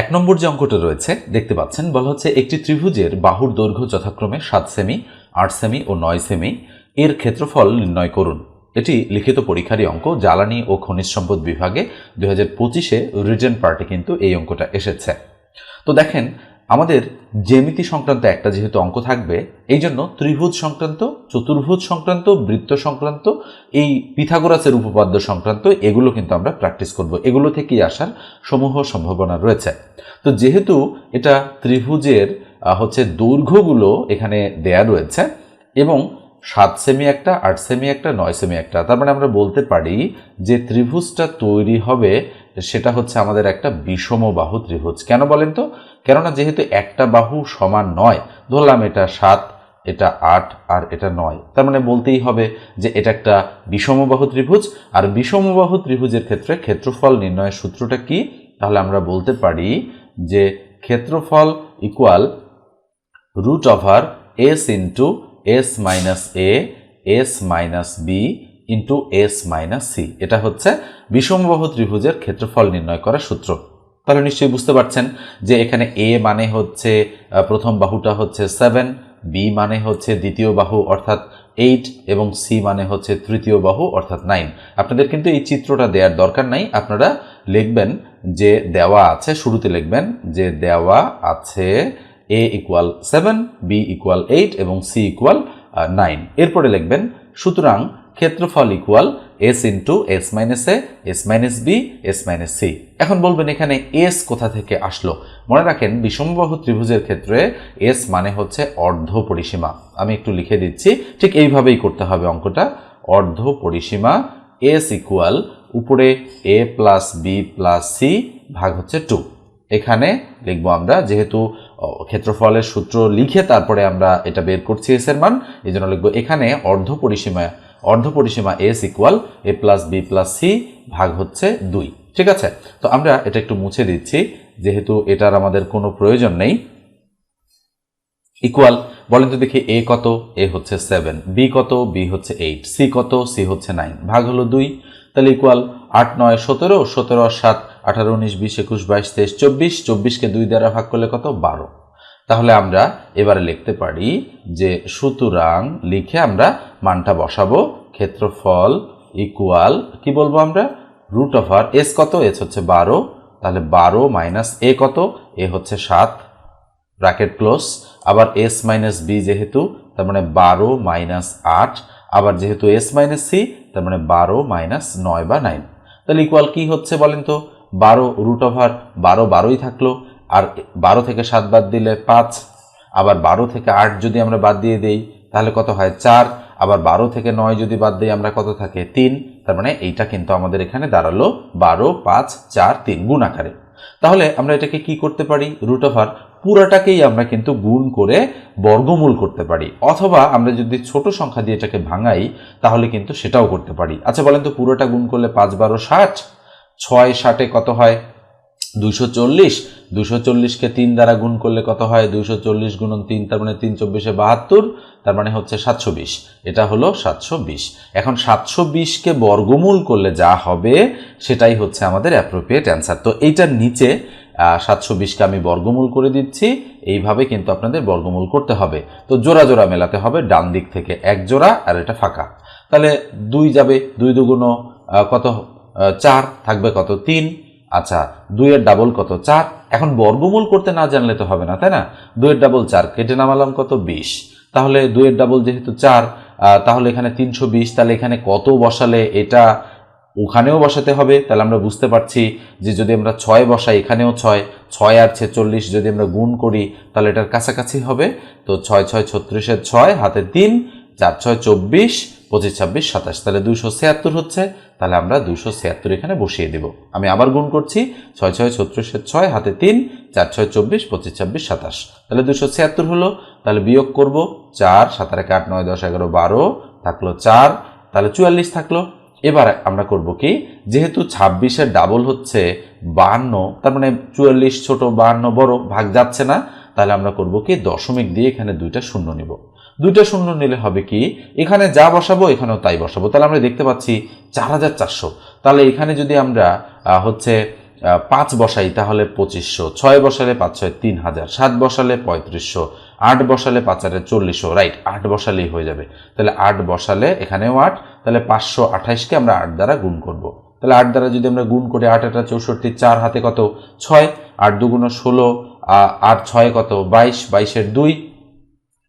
এক নম্বর যে অঙ্কটা রয়েছে, দেখতে পাচ্ছেন, বলা হচ্ছে একটি ত্রিভুজের বাহুর দৈর্ঘ্য যথাক্রমে সাত সেমি, আট সেমি ও নয় সেমি। এর ক্ষেত্রফল নির্ণয় করুন। এটি লিখিত পরীক্ষারই অঙ্ক, জ্বালানি ও খনিজ সম্পদ বিভাগে দুই হাজার পঁচিশে রিজেন্ট পার্টে কিন্তু এই অঙ্কটা এসেছে। তো দেখেন আমাদের জ্যামিতি সংক্রান্ত একটা যেহেতু অঙ্ক থাকবে, এই জন্য ত্রিভুজ সংক্রান্ত, চতুর্ভুজ সংক্রান্ত, বৃত্ত সংক্রান্ত, এই পিথাগোরাসের উপপাদ্য সংক্রান্ত, এগুলো কিন্তু আমরা প্র্যাকটিস করব। এগুলো থেকেই আসার সমূহ সম্ভাবনা রয়েছে। তো যেহেতু এটা ত্রিভুজের হচ্ছে দৈর্ঘ্যগুলো এখানে দেয়া রয়েছে, এবং সাত সেমি একটা, আট সেমি একটা, নয় সেমি একটা, তার মানে আমরা বলতে পারি যে ত্রিভুজটা তৈরি হবে সেটা হচ্ছে আমাদের একটা বিষম বাহু ত্রিভুজ। কেন বলেন তো? কেননা যেহেতু একটা বাহু সমান নয়, ধরলাম এটা সাত, এটা আট আর এটা নয়। তার মানে বলতেই হবে যে এটা একটা বিষমবাহু ত্রিভুজ, আর বিষমবাহু ত্রিভুজের ক্ষেত্রে ক্ষেত্রফল নির্ণয়ের সূত্রটা কি? তাহলে আমরা বলতে পারি যে ক্ষেত্রফল equal root over S into S minus A S minus B into S minus C এটা হচ্ছে বিষমবাহু ত্রিভুজের ক্ষেত্রফল নির্ণয় করার সূত্র। তাহলে নিশ্চয়ই বুঝতে পারছেন যে এখানে এ মানে হচ্ছে প্রথম বাহুটা হচ্ছে সেভেন বি মানে হচ্ছে দ্বিতীয় বাহু অর্থাৎ এইট এবং সি মানে হচ্ছে তৃতীয় বাহু অর্থাৎ নাইন আপনাদের কিন্তু এই চিত্রটা দেওয়ার দরকার নাই। আপনারা লিখবেন যে দেওয়া আছে, শুরুতে লিখবেন যে দেওয়া আছে A equal seven B equal eight এবং সি ইকুয়াল নাইন এরপরে লিখবেন, সুতরাং ক্ষেত্রফল equal S into S minus A S minus B S minus C এখন বলবেন এখানে এস কোথা থেকে আসলো? মনে রাখেন বিষমবাহু ত্রিভুজের ক্ষেত্রে এস মানে হচ্ছে অর্ধ পরিসীমা। আমি একটু লিখে দিচ্ছি, ঠিক এইভাবেই করতে হবে অঙ্কটা। অর্ধ পরিসীমা এস ইকুয়াল উপরে A plus B plus C ভাগ হচ্ছে টু এখানে লিখব আমরা, যেহেতু ক্ষেত্রফলের সূত্র লিখে তারপরে আমরা এটা বের করছি এস এর মান এই জন্য লিখব এখানে অর্ধ পরিসীমা অর্ধ পরিসীমা S equal A plus B plus C ভাগ হচ্ছে দুই। ঠিক আছে? তো আমরা এটা একটু মুছে দিচ্ছি, যেহেতু এটার আমাদের কোনো প্রয়োজন নেই। ইকুয়াল বলেন তো দেখি এ কত? এ হচ্ছে সেভেন বি কত? বি হচ্ছে এইট সি কত? সি হচ্ছে নাইন ভাগ হলো দুই। তাহলে ইকুয়াল আট, নয়, সতেরো। সতেরো সাত, আঠারো, উনিশ, বিশ, একুশ, বাইশ, তেইশ, চব্বিশ। চব্বিশকে দুই দ্বারা ভাগ করলে কত? বারো। তাহলে আমরা এবারে লিখতে পারি যে সুতরাং লিখে আমরা মানটা বসাবো। ক্ষেত্রফল ইকুয়াল কি বলব আমরা? রুট ওভার এস কত? এস হচ্ছে বারো। তাহলে বারো মাইনাস এ কত? এ হচ্ছে সাত। ব্র্যাকেট ক্লোজ আবার এস মাইনাস বি যেহেতু, তার মানে বারো মাইনাস আট। আবার যেহেতু এস মাইনাস সি তার মানে বারো মাইনাস নয় বা নাইন তাহলে ইকুয়াল কি হচ্ছে বলেন তো? বারো রুট ওভার বারো বারোই থাকল। আর বারো থেকে সাত বাদ দিলে পাঁচ, আবার বারো থেকে আট যদি আমরা বাদ দিয়ে দেই, তাহলে কত হয় চার, আবার বারো থেকে নয় যদি বাদ দিই, আমরা কত থাকে তিন, তার মানে এইটা কিন্তু আমাদের এখানে দাঁড়াল বারো, পাঁচ, চার, তিন গুণ আকারে। তাহলে আমরা এটাকে কি করতে পারি? রুট ওভার পুরাটাকেই আমরা কিন্তু গুণ করে বর্গমূল করতে পারি। অথবা আমরা যদি ছোট সংখ্যা দিয়ে এটাকে ভাঙাই, তাহলে কিন্তু সেটাও করতে পারি। আচ্ছা বলেন তো পুরোটা গুণ করলে পাঁচ, বারো, ষাট, ছয়, ষাটে কত হয়? দুশো চল্লিশ দুশো চল্লিশকে তিন দ্বারা গুণ করলে কত হয়? দুশো চল্লিশ গুণন তিন, তার মানে তিন চব্বিশে বাহাত্তর, তার মানে হচ্ছে সাতশো বিশ। এটা হলো সাতশো বিশ। এখন সাতশো বিশকে বর্গমূল করলে যা হবে, সেটাই হচ্ছে আমাদের অ্যাপ্রোপ্রিয়েট অ্যান্সার তো এইটার নিচে সাতশো বিশকে আমি বর্গমূল করে দিচ্ছি। এইভাবে কিন্তু আপনাদের বর্গমূল করতে হবে। তো জোড়া জোড়া মেলাতে হবে, ডান দিক থেকে এক জোড়া আর এটা ফাঁকা। তাহলে দুই যাবে, দুই দুগুণ কত? চার থাকবে কত? তিন। আচ্ছা দুইয়ের ডাবল কত? চার? এখন বর্গমূল করতে না জানলে তো হবে না, তাই না? দুইয়ের ডাবল চার, কেটে নামালাম কত? বিশ। তাহলে দুইয়ের ডাবল যেহেতু চার তাহলে এখানে তিনশো বিশ, তাহলে এখানে কত বসালে এটা ওখানেও বসাতে হবে? তাহলে আমরা বুঝতে পারছি যে যদি আমরা ছয় বসাই, এখানেও ছয় ছয় আর ছেচল্লিশ যদি আমরা গুণ করি, তাহলে এটার কাছাকাছি হবে। তো ছয় ছয়, ছত্রিশের ছয়, হাতে তিন চার ছয় চব্বিশ, পঁচিশ ছাব্বিশ, সাতাশ। তাহলে দুশো ছিয়াত্তর হচ্ছে, তাহলে আমরা দুশো ছিয়াত্তর এখানে বসিয়ে দেব। আমি আবার গুণ করছি, ছয় ছয় ছত্রিশের ছয়, হাতে তিন, চার ছয় চব্বিশ, পঁচিশ ছাব্বিশ, সাতাশ। তাহলে দুশো ছিয়াত্তর হলো, তাহলে বিয়োগ করব চার সাতার এক আট, নয়, দশ, এগারো, বারো থাকল চার, তাহলে চুয়াল্লিশ থাকল। এবার আমরা করব কি, যেহেতু ছাব্বিশের ডাবল হচ্ছে বাহান্ন, তার মানে চুয়াল্লিশ ছোট বাহান্ন বড় ভাগ যাচ্ছে না, তাহলে আমরা করব কি, দশমিক দিয়ে এখানে দুইটা শূন্য নিব। দুইটা শূন্য নিলে হবে কি? এখানে যা বসাবো, এখানেও তাই বসাবো। তাহলে আমরা দেখতে পাচ্ছি চার হাজার চারশো। তাহলে এখানে যদি আমরা হচ্ছে পাঁচ বসাই, তাহলে পঁচিশশো। ছয় বসালে পাঁচ ছয় তিন হাজার। সাত বসালে পঁয়ত্রিশশো। আট বসালে পাঁচ আটে চল্লিশশো। রাইট, আট বসালেই হয়ে যাবে। তাহলে আট বসালে এখানেও আট, তাহলে পাঁচশো আঠাইশকে আমরা আট দ্বারা গুণ করব। তাহলে আট দ্বারা যদি আমরা গুণ করি আট, আটা, চৌষট্টি, চার হাতে কত? ছয়। আট দুগুণ ষোলো, আ- আট, ছয় কত? বাইশ। বাইশের দুই।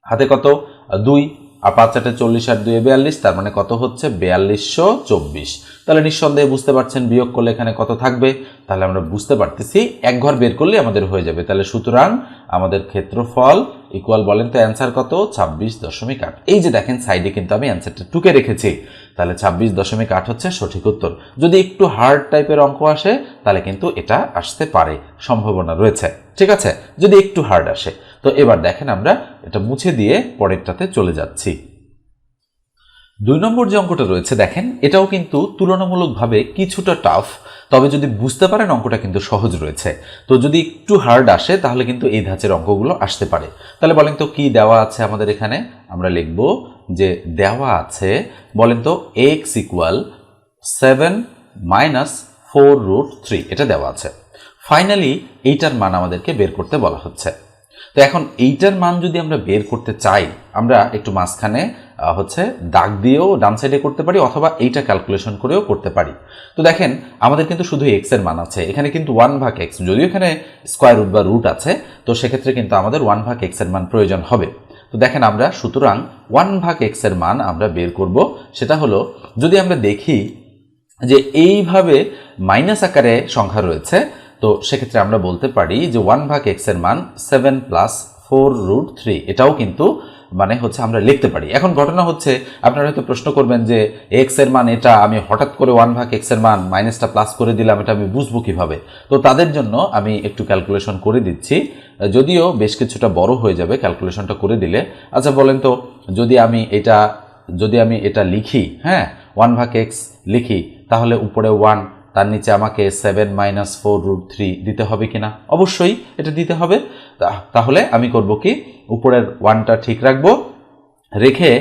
হাতে কত? দুই, আর পাঁচ আটে চল্লিশ আর দুই বিয়াল্লিশ, তার মানে কত হচ্ছে? বিয়াল্লিশশো চব্বিশ। তাহলে নিঃসন্দেহে বুঝতে পারছেন বিয়োগ করলে এখানে কত থাকবে? তাহলে আমরা বুঝতে পারতেছি, এক ঘর বের করলে আমাদের হয়ে যাবে। তাহলে সুতরাং আমাদের ক্ষেত্রফল ইকুয়াল বলেন তো অ্যান্সার কত? ছাব্বিশ দশমিক আট। এই যে দেখেন সাইডে কিন্তু আমি অ্যান্সারটা টুকে রেখেছি। তাহলে ছাব্বিশ দশমিক আট হচ্ছে সঠিক উত্তর। যদি একটু হার্ড টাইপের অঙ্ক আসে, তাহলে কিন্তু এটা আসতে পারে। সম্ভাবনা রয়েছে। ঠিক আছে? যদি একটু হার্ড আসে। তো এবার দেখেন আমরা এটা মুছে দিয়ে পরেরটাতে চলে যাচ্ছি। দুই নম্বর যে অঙ্কটা রয়েছে, দেখেন, এটাও কিন্তু তুলনামূলকভাবে কিছুটা টাফ তবে যদি বুঝতে পারেন অঙ্কটা কিন্তু সহজ রয়েছে। তো যদি একটু হার্ড আসে, তাহলে কিন্তু এই ধাঁচের অঙ্কগুলো আসতে পারে। তাহলে বলেন তো, কি দেওয়া আছে আমাদের এখানে? আমরা লিখব যে দেওয়া আছে, বলেন তো X equal seven minus four root three এটা দেওয়া আছে। ফাইনালি এইটার মান আমাদেরকে বের করতে বলা হচ্ছে। তো এখন এইটার মান যদি আমরা বের করতে চাই, আমরা একটু মাঝখানে হচ্ছে দাগ দিয়েও ডান সাইডে করতে পারি অথবা এইটা ক্যালকুলেশন করেও করতে পারি। তো দেখেন, আমাদের কিন্তু শুধু এক্সের মান আছে। এখানে কিন্তু ওয়ান ভাগ এক্স যদিও এখানে স্কোয়ার রুট বা রুট আছে, তো সেক্ষেত্রে কিন্তু আমাদের ওয়ান ভাগ এক্সের মান প্রয়োজন হবে। তো দেখেন আমরা, সুতরাং ওয়ান ভাগ এক্সের মান আমরা বের করব, সেটা হলো, যদি আমরা দেখি যে এইভাবে মাইনাস আকারে সংখ্যা রয়েছে তো সেক্ষেত্রে আমরা বলতে পারি যে ওয়ান ভাগ এক্সের মান seven plus four root three এটাও কিন্তু মানে হচ্ছে আমরা লিখতে পারি। এখন ঘটনা হচ্ছে, আপনারা হয়তো প্রশ্ন করবেন যে এক্সের মান এটা, আমি হঠাৎ করে ওয়ান ভাগ এক্সের মান মাইনাসটা প্লাস করে দিলাম, এটা আমি বুঝব কীভাবে? তো তাদের জন্য আমি একটু ক্যালকুলেশন করে দিচ্ছি। যদিও বেশ কিছুটা বড় হয়ে যাবে ক্যালকুলেশনটা করে দিলে। আচ্ছা বলেন তো, যদি আমি এটা, যদি আমি এটা লিখি হ্যাঁ ওয়ান ভাগ এক্স লিখি, তাহলে উপরে ওয়ান তার নিচে আমাকে seven minus four root three দিতে হবে কিনা? অবশ্যই এটা দিতে হবে। তাহলে আমি করব কি? উপরের ওয়ানটা ঠিক রাখব। রেখে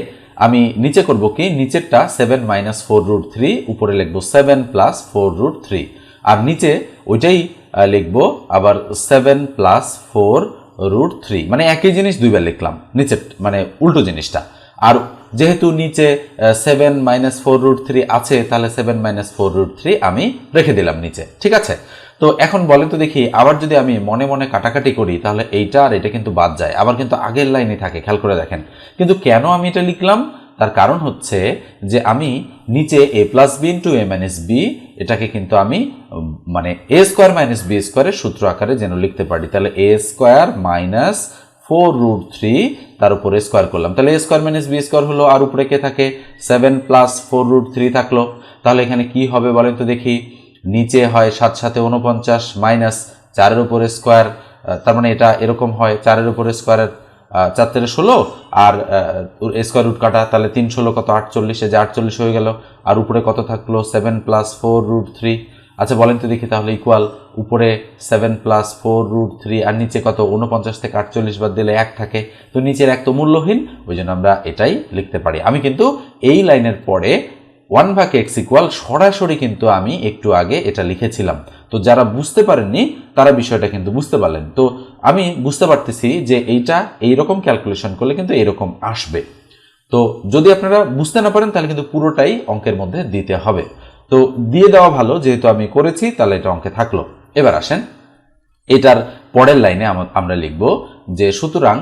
আমি নিচে করব কি? নিচেরটা seven minus four root three উপরে লিখব seven plus four root three আর নিচে ওইটাই লিখব আবার seven plus four root three মানে একই জিনিস দুইবার লিখলাম, নিচের মানে উল্টো জিনিসটা। আর যেহেতু নিচে seven minus four root three আছে, তাহলে seven minus four root three আমি রেখে দিলাম নিচে, ঠিক আছে? তো এখন বলে তো দেখি, আবার যদি আমি মনে মনে কাটাকাটি করি, তাহলে এইটা আর এটা কিন্তু বাদ যায়। আবার কিন্তু আগের লাইনে থাকে, খেয়াল করে দেখেন। কিন্তু কেন আমি এটা লিখলাম? তার কারণ হচ্ছে যে আমি নিচে A plus B into A minus B এটাকে কিন্তু আমি মানে এ স্কোয়ার মাইনাস বি স্কোয়ারের সূত্র আকারে যেন লিখতে পারি। তাহলে A square minus four root three, তার উপরে স্কোয়ার করলাম। তাহলে A square minus B square হলো, আর উপরে কে থাকে? Seven plus four root three থাকল। তাহলে এখানে কি হবে বলেন তো দেখি? নিচে হয় সাত সাথে উনপঞ্চাশ মাইনাস চারের উপরে স্কোয়ার তার মানে এটা এরকম হয়, চারের উপরে স্কোয়ারের চার তেরে ষোলো, আর স্কোয়ার রুট কাটা, তাহলে তিন ষোলো কত আটচল্লিশে যে আটচল্লিশ হয়ে গেল। আর উপরে কত থাকল? Seven plus four root three আচ্ছা বলেন তো দেখি তাহলে ইকুয়াল উপরে seven plus four root three আর নিচে কত? উনপঞ্চাশ থেকে আটচল্লিশ বাদ দিলে এক থাকে। তো নিচের এক তো মূল্যহীন, ওই জন্য আমরা এটাই লিখতে পারি। আমি কিন্তু এই লাইনের পরে ওয়ান ভাগ এক্স ইকুয়াল সরাসরি কিন্তু আমি একটু আগে এটা লিখেছিলাম। তো যারা বুঝতে পারেননি, তারা বিষয়টা কিন্তু বুঝতে পারলেন। তো আমি বুঝতে পারতেছি যে এইটা এইরকম ক্যালকুলেশন করলে কিন্তু এরকম আসবে। তো যদি আপনারা বুঝতে না পারেন, তাহলে কিন্তু পুরোটাই অঙ্কের মধ্যে দিতে হবে। তো দিয়ে দেওয়া ভালো, যেহেতু আমি করেছি, তাহলে এটা অঙ্কে থাকল। এবার আসেন, এটার পরের লাইনে আমরা লিখব যে সুতরাং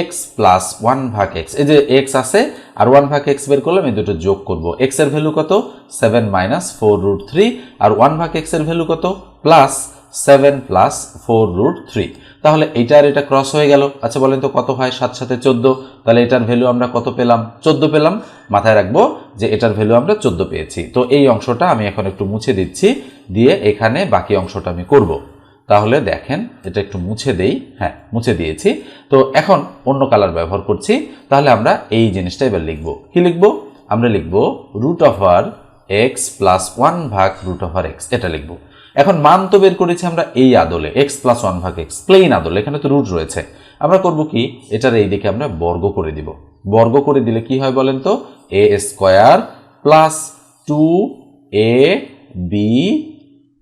এক্স প্লাস ওয়ান ভাগ এক্স এই যে এক্স আছে, আর ওয়ান ভাগ এক্স বের করলাম, এই দুটো যোগ করব। এক্সের ভ্যালু কত? Seven minus four root three আর ওয়ান ভাগ এক্সের ভ্যালু কত? Plus seven plus four root three তাহলে এইটা আর এটা ক্রস হয়ে গেল। আচ্ছা বলেন তো কত হয়? সাত সাথে চোদ্দ। তাহলে এটার ভ্যালু আমরা কত পেলাম? চোদ্দ পেলাম। মাথায় রাখব যে এটার ভ্যালু আমরা চোদ্দ পেয়েছি। তো এই অংশটা আমি এখন একটু মুছে দিচ্ছি। দিয়ে এখানে বাকি অংশটা আমি করব। তাহলে দেখেন, এটা একটু মুছে দেই। হ্যাঁ মুছে দিয়েছি। তো এখন অন্য কালার ব্যবহার করছি। তাহলে আমরা এই জিনিসটা এবার লিখব। কি লিখব? আমরা লিখব root over X plus one ভাগ রুট ওভার এক্স এটা লিখব। এখন মান তো বের করেছি আমরা এই আদলে এক্স প্লাস ওয়ান ভাগ এক্স প্লেন আদলে, এখানে তো রুট রয়েছে। আমরা করব কি? এটার এই দিকে আমরা বর্গ করে দিব। বর্গ করে দিলে কি হয় বলেন তো? A square plus two A B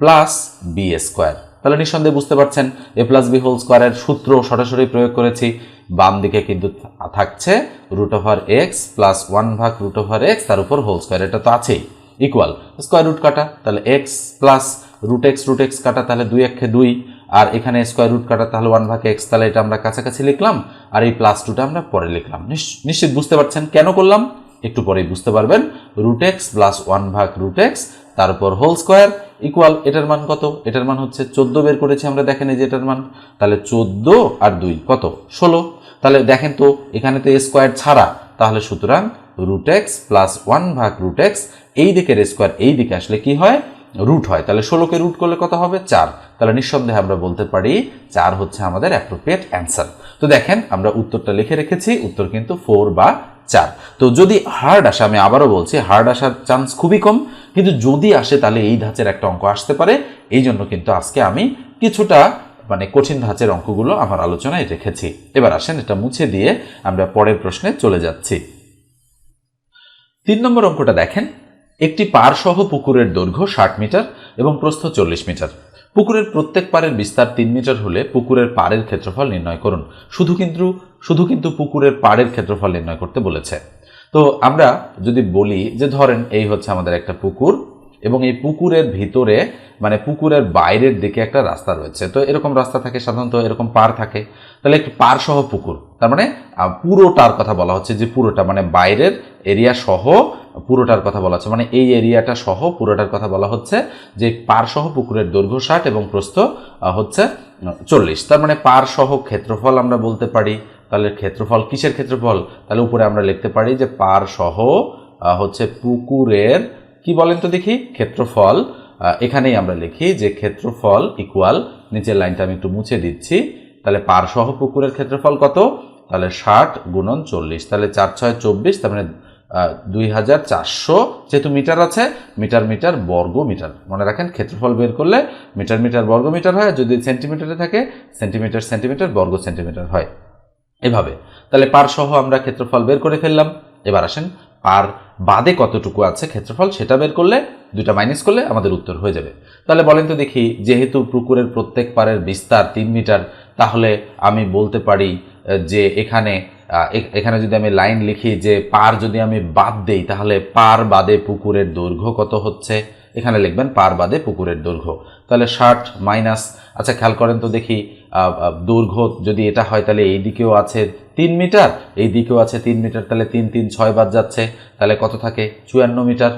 plus B square তাহলে নিঃসন্দেহে বুঝতে পারছেন এ প্লাস বি হোল স্কোয়ারের সূত্র সরাসরি প্রয়োগ করেছি। বাম দিকে কিন্তু থাকছে root over X plus one ভাগ রুট ওভার এক্স তার উপর হোল স্কোয়ার এটা তো আছেই। ইকুয়াল স্কোয়ার রুট কাটা, তাহলে X plus root X root X কাটা তাহলে দুই একে দুই, আর এখানে স্কোয়ার রুট কাটা তাহলে ওয়ান ভাগ এক্স তাহলে এটা আমরা কাছাকাছি লিখলাম, আর এই প্লাস টুটা আমরা পরে লিখলাম। নিশ্চিত বুঝতে পারছেন কেন করলাম? একটু পরেই বুঝতে পারবেন। রুট এক্স প্লাস ওয়ান ভাগ রুট এক্স তারপর হোল স্কোয়ার ইকুয়াল এটার মান কত? এটার মান হচ্ছে চোদ্দ বের করেছি আমরা, দেখেন এই যে এটার মান, তাহলে চোদ্দ আর দুই কত? ষোলো। তাহলে দেখেন তো, এখানে তো স্কোয়ার ছাড়া, তাহলে সুতরাং রুট এক্স প্লাস ওয়ান ভাগ রুট এক্স এই দিকের স্কোয়ার এই দিকে আসলে কি হয়? রুট হয়। তাহলে ষোলোকে রুট করলে কত হবে? চার। তাহলে নিঃসন্দেহে আমরা বলতে পারি চার হচ্ছে আমাদের অ্যাপ্রোপ্রিয়েট অ্যান্সার তো দেখেন, আমরা উত্তরটা লিখে রেখেছি, উত্তর কিন্তু ফোর বা চার। তো যদি হার্ড আসে, আমি আবারও বলছি হার্ড আসার চান্স খুবই কম, কিন্তু যদি আসে, তাহলে এই ধাঁচের একটা অঙ্ক আসতে পারে। এই জন্য কিন্তু আজকে আমি কিছুটা মানে কঠিন ধাঁচের অঙ্কগুলো আমার আলোচনায় রেখেছি। এবার আসেন, এটা মুছে দিয়ে আমরা পরের প্রশ্নে চলে যাচ্ছি। তিন নম্বর অঙ্কটা দেখেন একটি পার সহ পুকুরের দৈর্ঘ্য ষাট মিটার এবং প্রস্থ চল্লিশ মিটার। পুকুরের প্রত্যেক পারের বিস্তার তিন মিটার হলে পুকুরের পাড়ের ক্ষেত্রফল নির্ণয় করুন। শুধু কিন্তু শুধু কিন্তু পুকুরের পাড়ের ক্ষেত্রফল নির্ণয় করতে বলেছে। তো আমরা যদি বলি যে, ধরেন এই হচ্ছে আমাদের একটা পুকুর এবং এই পুকুরের ভিতরে মানে পুকুরের বাইরের দিকে একটা রাস্তা রয়েছে। তো এরকম রাস্তা থাকে, সাধারণত এরকম পার থাকে। তাহলে একটি পার সহ পুকুর, তার মানে পুরোটার কথা বলা হচ্ছে যে পুরোটা মানে বাইরের এরিয়া সহ পুরোটার কথা বলা হচ্ছে। মানে এই এরিয়াটা সহ পুরোটার কথা বলা হচ্ছে যে পার সহ পুকুরের দৈর্ঘ্য ষাট এবং প্রস্থ হচ্ছে চল্লিশ। তার মানে পার সহ ক্ষেত্রফল আমরা বলতে পারি। তাহলে ক্ষেত্রফল কিসের ক্ষেত্রফল? তাহলে উপরে আমরা লিখতে পারি যে পার সহ হচ্ছে পুকুরের কি বলেন তো দেখি? ক্ষেত্রফল। এখানেই আমরা লিখি যে ক্ষেত্রফল ইকুয়াল নিচের লাইনটা আমি একটু মুছে দিচ্ছি। তাহলে পার সহ পুকুরের ক্ষেত্রফল কত? তাহলে ষাট গুণন চল্লিশ, তাহলে চার ছয় চব্বিশ, তার মানে দুই হাজার চারশো যেহেতু মিটার আছে, মিটার মিটার, বর্গ মিটার। মনে রাখেন, ক্ষেত্রফল বের করলে মিটার মিটার, বর্গ মিটার হয় যদি সেন্টিমিটারে থাকে, সেন্টিমিটার সেন্টিমিটার, বর্গ সেন্টিমিটার হয়। এভাবে। তাহলে পার সহ আমরা ক্ষেত্রফল বের করে ফেললাম। এবার আসেন পার বাদে কতটুকু আছে ক্ষেত্রফল সেটা বের করলে দুটা মাইনাস করলে আমাদের উত্তর হয়ে যাবে। তাহলে বলেন তো দেখি, যেহেতু পুকুরের প্রত্যেক পারের বিস্তার তিন মিটার তাহলে আমি বলতে পারি যে এখানে এখানে যদি আমি লাইন লিখি যে পার যদি আমি বাদ দেই, তাহলে পার বাদে পুকুরের দৈর্ঘ্য কত হচ্ছে? এখানে লিখবেন, পার বাদে পুকুরের দৈর্ঘ্য। তাহলে ষাট মাইনাস আচ্ছা খেয়াল করেন তো দেখি দৈর্ঘ্য যদি এটা হয় তাহলে এই দিকেও আছে তিন মিটার, এই দিকেও আছে তিন মিটার, তাহলে তিন তিন, ছয় বাদ যাচ্ছে, তাহলে কত থাকে? চুয়ান্ন মিটার।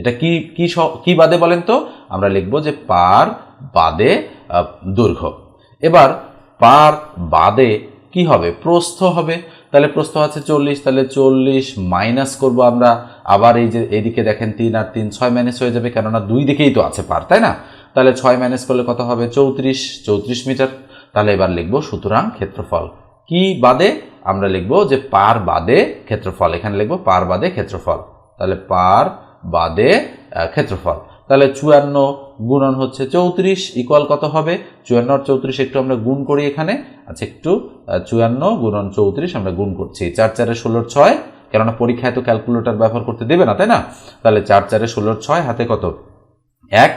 এটা কি কি কি বাদে বলেন তো? আমরা লিখব যে পার বাদে দৈর্ঘ্য। এবার পার বাদে কি হবে? প্রস্থ হবে। তাহলে প্রস্থ আছে চল্লিশ, তাহলে চল্লিশ মাইনাস করব আমরা আবার এই যে এইদিকে দেখেন তিন আর তিন, ছয় মাইনাস হয়ে যাবে, কেননা দুই দিকেই তো আছে পার, তাই না? তাহলে ছয় মাইনাস করলে কত হবে? চৌত্রিশ চৌত্রিশ মিটার। তাহলে এবার লিখব সুতরাং ক্ষেত্রফল কি বাদে? আমরা লিখব যে পার বাদে ক্ষেত্রফল, এখানে লিখব পার বাদে ক্ষেত্রফল। তাহলে পার বাদে ক্ষেত্রফল। তাহলে চুয়ান্ন গুণন হচ্ছে চৌত্রিশ ইকুয়াল কত হবে? চুয়ান্ন আর চৌত্রিশ একটু আমরা গুণ করি এখানে। আচ্ছা একটু চুয়ান্ন গুণন চৌত্রিশ আমরা গুণ করছি। চার চারে ষোলোর ছয় কেননা পরীক্ষায় তো ক্যালকুলেটর ব্যবহার করতে দেবে না, তাই না? তাহলে চার চারে ষোলোর ছয়, হাতে কত? এক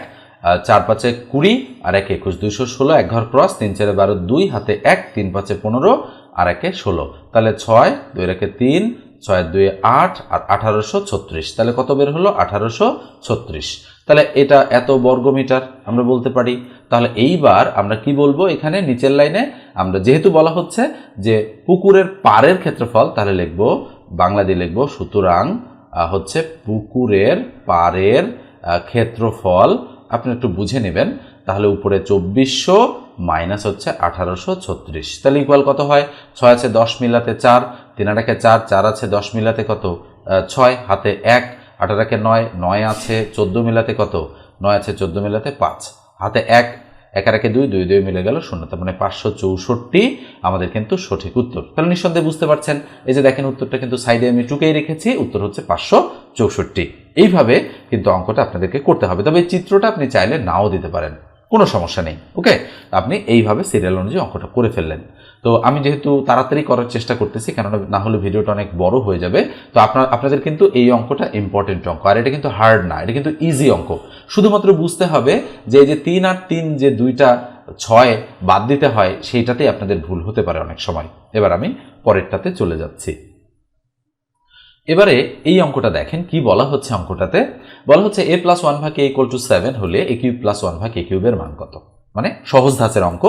চার পাঁচে কুড়ি, আর এক একুশ, দুইশো ষোলো, এক ঘর ক্রস, তিন চারে বারো, দুই, হাতে এক, তিন পাঁচে পনেরো, আর একে ষোলো। তাহলে ছয়, দুই রেখে তিন, ছয় দুই আট, আর আঠারোশো ছত্রিশ। তাহলে কত বের হলো? আঠারোশো ছত্রিশ। তাহলে এটা এত বর্গমিটার আমরা বলতে পারি। তাহলে এইবার আমরা কি বলব এখানে নিচের লাইনে? আমরা যেহেতু বলা হচ্ছে যে পুকুরের পারের ক্ষেত্রফল, তাহলে লিখব বাংলা দিয়ে লিখব, সুতরাং হচ্ছে পুকুরের পারের ক্ষেত্রফল, আপনি একটু বুঝে নেবেন, তাহলে উপরে চব্বিশশো মাইনাস হচ্ছে আঠারোশো ছত্রিশ। তাহলে ইকুয়াল কত হয়? ছয় আছে দশ মিলাতে চার, তিন আটাকে চার চার আছে দশ মিলাতে কত? ছয়, হাতে এক, আঠারোকে নয় নয় আছে চোদ্দ মিলাতে কত? নয় আছে চোদ্দ মিলাতে পাঁচ। হাতে এক এক একে দুই দুই দুই মিলে গেল শূন্য। তার মানে পাঁচশো চৌষট্টি আমাদের কিন্তু সঠিক উত্তর। তাহলে নিঃসন্দেহে বুঝতে পারছেন, এই যে দেখেন উত্তরটা কিন্তু সাইডে আমি টুকেই রেখেছি, উত্তর হচ্ছে পাঁচশো চৌষট্টি। এইভাবে কিন্তু অঙ্কটা আপনাদেরকে করতে হবে। তবে এই চিত্রটা আপনি চাইলে নাও দিতে পারেন। কোনো সমস্যা নেই, ওকে? আপনি এইভাবে সিরিয়াল অনুযায়ী অঙ্কটা করে ফেললেন। তো আমি যেহেতু তাড়াতাড়ি করার চেষ্টা করতেছি, কেননা না হলে ভিডিওটা অনেক বড় হয়ে যাবে। তো আপনার আপনাদের কিন্তু এই অঙ্কটা ইম্পর্টেন্ট অঙ্ক। আর এটা কিন্তু হার্ড না, এটা কিন্তু ইজি অঙ্ক। শুধুমাত্র বুঝতে হবে যে এই যে তিন আর তিন যে দুইটা ছয় বাদ দিতে হয়, সেইটাতেই আপনাদের ভুল হতে পারে অনেক সময়। এবার আমি পরেরটাতে চলে যাচ্ছি। এবারে এই অঙ্কটা দেখেন, কি বলা হচ্ছে অঙ্কটাতে? বলা হচ্ছে এ প্লাস ওয়ান ভাগ এ টু সেভেন হলে এ কিউব প্লাস ওয়ান ভাগ এ কিউবের মান কত? মানে সহজ ধাঁচের অঙ্ক।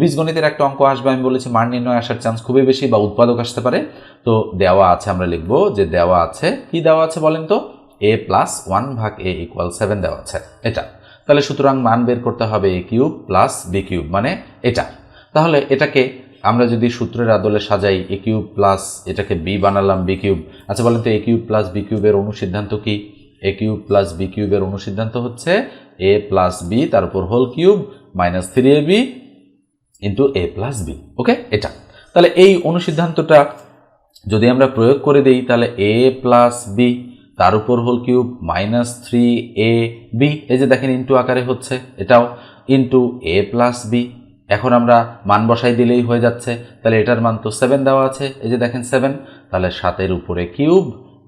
বীজগণিতের একটা অঙ্ক আসবে, আমি বলেছি মান নির্ণয় আসার চান্স খুবই বেশি বা উৎপাদক আসতে পারে। তো দেওয়া আছে, আমরা লিখব যে দেওয়া আছে, কি দেওয়া আছে বলেন তো? এ প্লাস ওয়ান ভাগ এ ইকুয়াল সেভেন দেওয়া আছে, এটা। তাহলে সুতরাং মান বের করতে হবে A cube plus B cube মানে এটা। তাহলে এটাকে আমরা যদি সূত্রের আদলে সাজাই এ কিউব প্লাস এটাকে বি বানালাম বি কিউব আচ্ছা বলেন তো এ কিউব প্লাস বি কিউবের অনুসিদ্ধান্ত কি? এ কিউব প্লাস বি কিউবের অনুসিদ্ধান্ত হচ্ছে এ প্লাস বি তার উপর whole cube minus three A B into A plus B okay এটা। তাহলে এই অনুসিদ্ধান্তটা যদি আমরা প্রয়োগ করে দিই, তাহলে এ প্লাস বি তার উপর whole cube minus three A B এই যে দেখেন ইন্টু আকারে হচ্ছে। এটাও ইন্টু এ প্লাস বি এখন আমরা মান বসাই দিলেই হয়ে যাচ্ছে। তাহলে এটার মান তো সেভেন দেওয়া আছে। এই যে দেখেন সেভেন তাহলে সাতের উপরে cube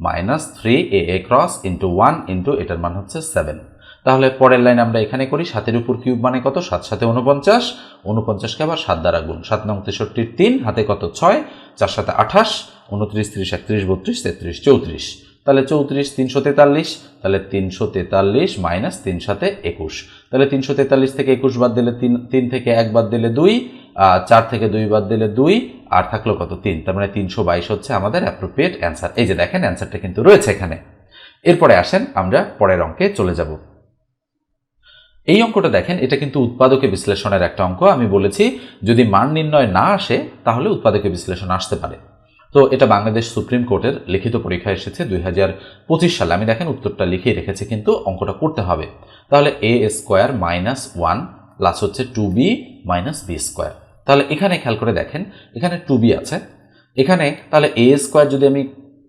minus three A A cross into one into এটার মান হচ্ছে সেভেন তাহলে পরের লাইন আমরা এখানে করি, সাতের উপর কিউব মানে কত? সাত সাথে উনপঞ্চাশ উনপঞ্চাশকে আবার সাত দ্বারা গুণ। সাত নং তেষট্টির তিন, হাতে কত? ছয়। চার সাথে আঠাশ। উনত্রিশ ত্রিশ, একত্রিশ, বত্রিশ, তেত্রিশ, চৌত্রিশ। তাহলে চৌত্রিশ, তিনশো তেতাল্লিশ, তাহলে তিনশো তেতাল্লিশ মাইনাস তিন সাথে একুশ। তাহলে তিনশো তেতাল্লিশ থেকে একুশ বাদ দিলে তিন তিন থেকে এক বাদ দিলে দুই চার থেকে দুই বাদ দিলে দুই, আর থাকল কত তিন। তার মানে তিনশো বাইশ হচ্ছে আমাদের অ্যাপ্রোপ্রিয়েট অ্যান্সার এই যে দেখেন অ্যান্সারটা কিন্তু রয়েছে এখানে। এরপরে আসেন আমরা পরের অঙ্কে চলে যাব। এই অঙ্কটা দেখেন, এটা কিন্তু উৎপাদকে বিশ্লেষণের একটা অঙ্ক। আমি বলেছি, যদি মান নির্ণয় না আসে, তাহলে উৎপাদকে বিশ্লেষণ আসতে পারে। তো এটা বাংলাদেশ সুপ্রিম কোর্টের লিখিত পরীক্ষা এসেছে দুই হাজার পঁচিশ সালে। আমি দেখেন উত্তরটা লিখিয়ে রেখেছি, কিন্তু অঙ্কটা করতে হবে। তাহলে A square minus one plus হচ্ছে two B minus B square তাহলে এখানে খেয়াল করে দেখেন, এখানে টু বি আছে। এখানে তাহলে এ স্কোয়ার যদি আমি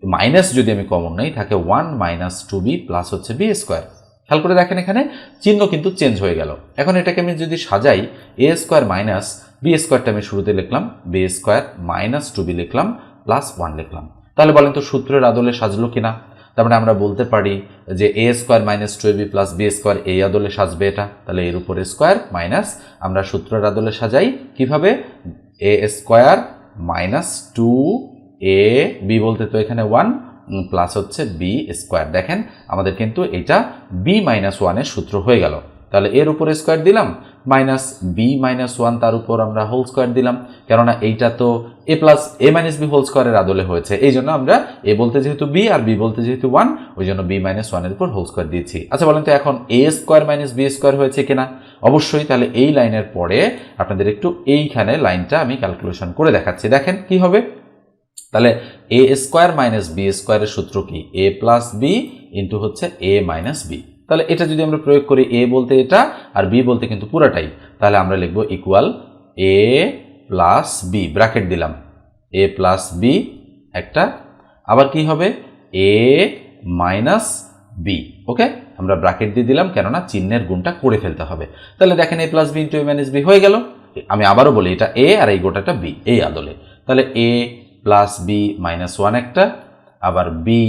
মাইনাস যদি আমি কমন নেই, থাকে one minus two B plus হচ্ছে বি স্কোয়ার খেয়াল করে দেখেন এখানে, চিহ্ন কিন্তু চেঞ্জ হয়ে গেল। এখন এটাকে আমি যদি সাজাই এ স্কোয়ার মাইনাস বি স্কোয়ারটা আমি শুরুতে লিখলাম B square minus two B লিখলাম প্লাস ওয়ান লিখলাম। তাহলে বলেন তো সূত্রের আদলে সাজলো কিনা? তার মানে আমরা বলতে পারি যে A square minus two B plus B square এই আদলে সাজবে এটা। তাহলে এর উপরে স্কোয়ার মাইনাস আমরা সূত্রের আদলে সাজাই। কীভাবে? A square minus two A B বলতে তো এখানে ওয়ান প্লাস হচ্ছে বি স্কোয়ার দেখেন, আমাদের কিন্তু এটা বি মাইনাস ওয়ানের সূত্র হয়ে গেল। তাহলে এর উপরে স্কোয়ার দিলাম মাইনাস বি মাইনাস ওয়ান তার উপর আমরা হোল স্কোয়ার দিলাম। কেননা এইটা তো A plus A minus B whole স্কোয়ারের আদলে হয়েছে। এই জন্য আমরা এ বলতে যেহেতু বি আর বি বলতে যেহেতু ওয়ান ওই জন্য বি মাইনাস ওয়ানের উপর হোল স্কোয়ার দিয়েছি। আচ্ছা বলেন তো এখন A square minus B square হয়েছে কিনা? অবশ্যই, তাহলে এই লাইনের পরে আপনাদের একটু এইখানে লাইনটা আমি ক্যালকুলেশন করে দেখাচ্ছি। দেখেন কি হবে? তাহলে এ স্কোয়ার মাইনাস বি স্কোয়ারের সূত্র কি? এ প্লাস বি ইন্টু হচ্ছে এ মাইনাস বি তাহলে এটা যদি আমরা প্রয়োগ করি এ বলতে এটা আর বি বলতে কিন্তু পুরাটাই, তাহলে আমরা লিখব equal A plus B bracket দিলাম। এ প্লাস বি একটা, আবার কি হবে? এ মাইনাস বি ওকে আমরা ব্র্যাকেট দিয়ে দিলাম, কেননা চিহ্নের গুণটা করে ফেলতে হবে। তাহলে দেখেন A plus B into A minus B হয়ে গেল। আমি আবারও বলি, এটা এ আর এই গোটাটা বি এই আদলে। তাহলে A plus B minus one একটা, আবার বি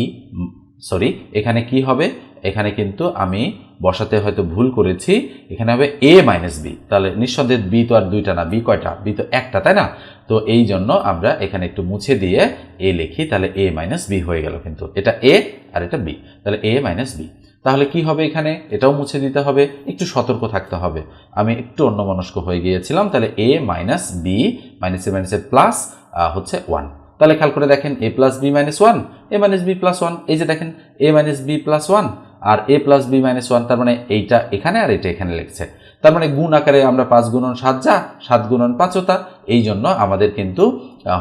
সরি এখানে কি হবে? এখানে কিন্তু আমি বসাতে হয়তো ভুল করেছি। এখানে হবে এ মাইনাস বি তাহলে নিঃসন্দেহে বি তো আর দুইটা না বি কয়টা? বি তো একটা, তাই না? তো এই জন্য আমরা এখানে একটু মুছে দিয়ে এ লিখি, তাহলে এ মাইনাস বি হয়ে গেল কিন্তু। এটা এ আর এটা বি তাহলে এ মাইনাস বি তাহলে কি হবে এখানে? এটাও মুছে দিতে হবে। একটু সতর্ক থাকতে হবে। আমি একটু অন্যমনস্ক হয়ে গিয়েছিলাম, তাহলে A minus B minus A minus A plus হচ্ছে ওয়ান তাহলে খেয়াল করে দেখেন A plus B minus one A minus B plus one এই যে দেখেন A minus B plus one R A plus B minus one তার মানে এইটা এখানে আর এটা এখানে লিখছে। তার মানে গুণ আকারে আমরা পাঁচ গুণন সাত যা, সাত গুণন পাঁচতা এই জন্য আমাদের কিন্তু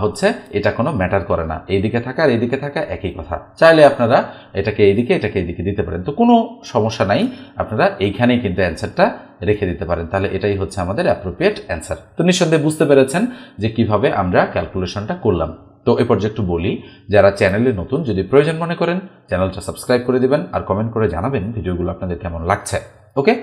হচ্ছে এটা কোনো ম্যাটার করে না। এইদিকে থাকা আর এইদিকে থাকা একই কথা। চাইলে আপনারা এটাকে এইদিকে এটাকে এইদিকে দিতে পারেন। তো কোনো সমস্যা নাই, আপনারা এইখানেই কিন্তু অ্যান্সারটা রেখে দিতে পারেন। তাহলে এটাই হচ্ছে আমাদের অ্যাপ্রোপ্রিয়েট অ্যান্সার তো নিঃসন্দেহে বুঝতে পেরেছেন যে কীভাবে আমরা ক্যালকুলেশনটা করলাম। তো এ পর্যায়ে একটু বলি, যারা চ্যানেলে নতুন যদি প্রয়োজন মনে করেন, চ্যানেলটা সাবস্ক্রাইব করে দেবেন আর কমেন্ট করে জানাবেন ভিডিওগুলো আপনাদের কেমন লাগছে। ওকে?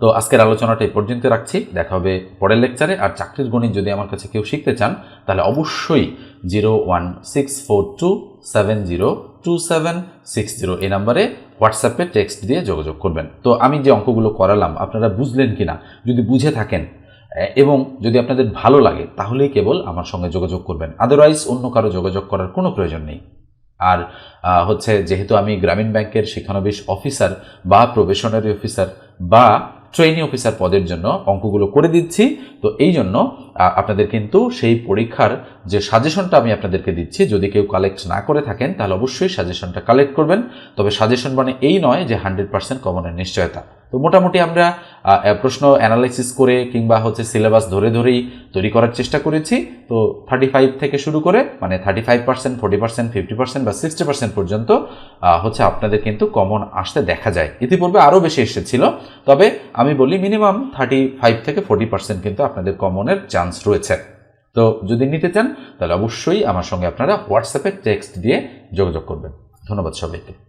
তো আজকের আলোচনাটা এই পর্যন্ত রাখছি। দেখা হবে পরের লেকচারে। আর চাকরির গণিত যদি আমার কাছে কেউ শিখতে চান, তাহলে অবশ্যই zero one six four two seven zero two seven six zero এই নাম্বারে হোয়াটসঅ্যাপে টেক্সট দিয়ে যোগাযোগ করবেন। তো আমি যে অঙ্কগুলো করালাম, আপনারা বুঝলেন কি না যদি বুঝে থাকেন এবং যদি আপনাদের ভালো লাগে, তাহলেই কেবল আমার সঙ্গে যোগাযোগ করবেন। আদারওয়াইজ অন্য কারও যোগাযোগ করার কোনো প্রয়োজন নেই। আর হচ্ছে যেহেতু আমি গ্রামীণ ব্যাংকের শিক্ষানবিশ অফিসার বা প্রবেশনারি অফিসার বা ট্রেনিং অফিসার পদের জন্য অঙ্কগুলো করে দিচ্ছি, তো এই জন্য আপনাদের কিন্তু সেই পরীক্ষার যে সাজেশনটা আমি আপনাদেরকে দিচ্ছি, যদি কেউ কালেক্ট না করে থাকেন, তাহলে অবশ্যই সাজেশনটা কালেক্ট করবেন। তবে সাজেশন মানে এই নয় যে হান্ড্রেড পার্সেন্ট কমনের নিশ্চয়তা। তো মোটামুটি আমরা প্রশ্ন অ্যানালাইসিস করে কিংবা হচ্ছে সিলেবাস ধরে ধরেই তৈরি করার চেষ্টা করেছি। তো থার্টি ফাইভ থেকে শুরু করে মানে thirty five percent forty percent fifty percent বা সিক্সটি পার্সেন্ট পর্যন্ত হচ্ছে আপনাদের কিন্তু কমন আসতে দেখা যায়। ইতিপূর্বে আরও বেশি এসেছিল, তবে আমি বলি মিনিমাম থার্টি ফাইভ থেকে ফোর্টি পার্সেন্ট কিন্তু আপনাদের কমনের চান্স রয়েছে। তো যদি নিতে চান, তাহলে অবশ্যই আমার সঙ্গে আপনারা হোয়াটসঅ্যাপে টেক্সট দিয়ে যোগাযোগ করবেন। ধন্যবাদ সবাইকে।